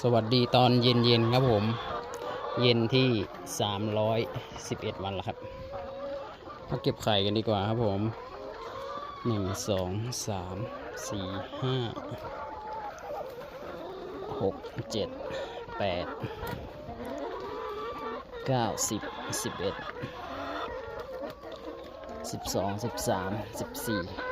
สวัสดีตอนเย็นๆครับผม เย็นที่ 311 วันแล้วครับมาเก็บไข่กันดีกว่าครับผม 1 2 3 4 5 6 7 8 9 10 11 12 13 14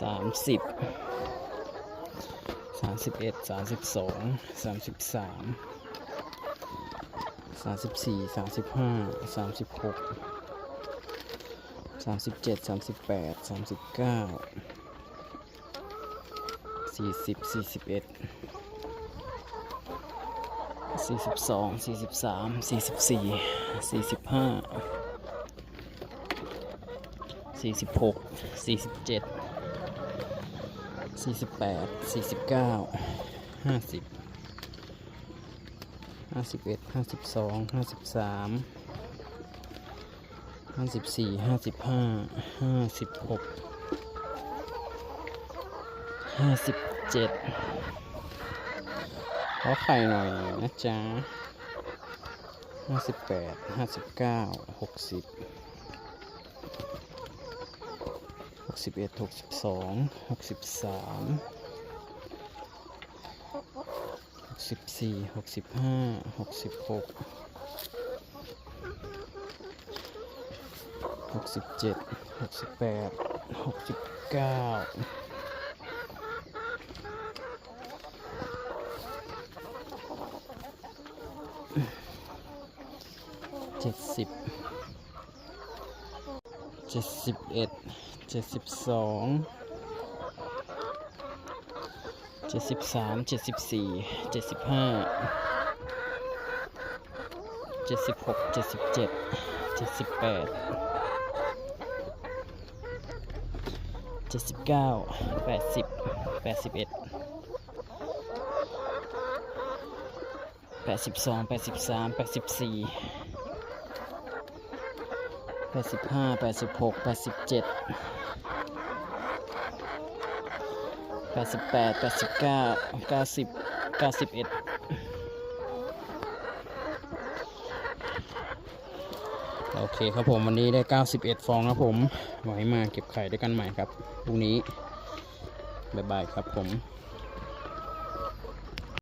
สามสิบสามสิบเอ็ดสามสิบสองสามสิบสามสามสิบสี่สามสิบห้าสามสิบหกสามสิบเจ็ดสามสิบแปดสามสิบเก้าสี่สิบสี่สิบเอ็ดสี่สิบสองสี่สิบสามสี่สิบสี่สี่สิบห้าสี่สิบหกสี่สิบเจ็ด สี่สิบแปดสี่สิบเก้าห้าสิบห้าสิบเอ็ดห้าสิบสองห้าสิบสามห้าสิบสี่ห้าสิบห้าห้าสิบหกห้าสิบเจ็ดขอไข่หน่อยนะจ๊ะห้าสิบแปดห้าสิบเก้าหกสิบ หก สิบเอ็ดหกสิบสองหกสิบสามหกสิบสี่หกสิบห้าหกสิบหกหกสิบเจ็ดหกสิบแปดหกสิบเก้าเจ็ดสิบ จ็ดสิบเอ็ดเจ็ดสิบสองเจ็ดสิบสามเจ็ดสิบสี่เจ็ดสิบห้าเจ็ดสิบหกเจ็ดสิบเจ็ดเจ็ดสิบแปดเจ็ดสิบเก้าแปดสิบแปดสิบเอ็ดแปดสิบสองแปดสิบสามแปดสิบสี่ แปดสิบห้าแปดสิบหกแปดสิบเจ็ดแปดสิบแปดแปดสิบเก้าเก้าสิบเก้าสิบเอ็ดโอเคครับผมวันนี้ได้ 91 ฟองครับผมไว้มาเก็บไข่ด้วยกันใหม่ครับพรุ่งนี้ บ๊ายบายครับผม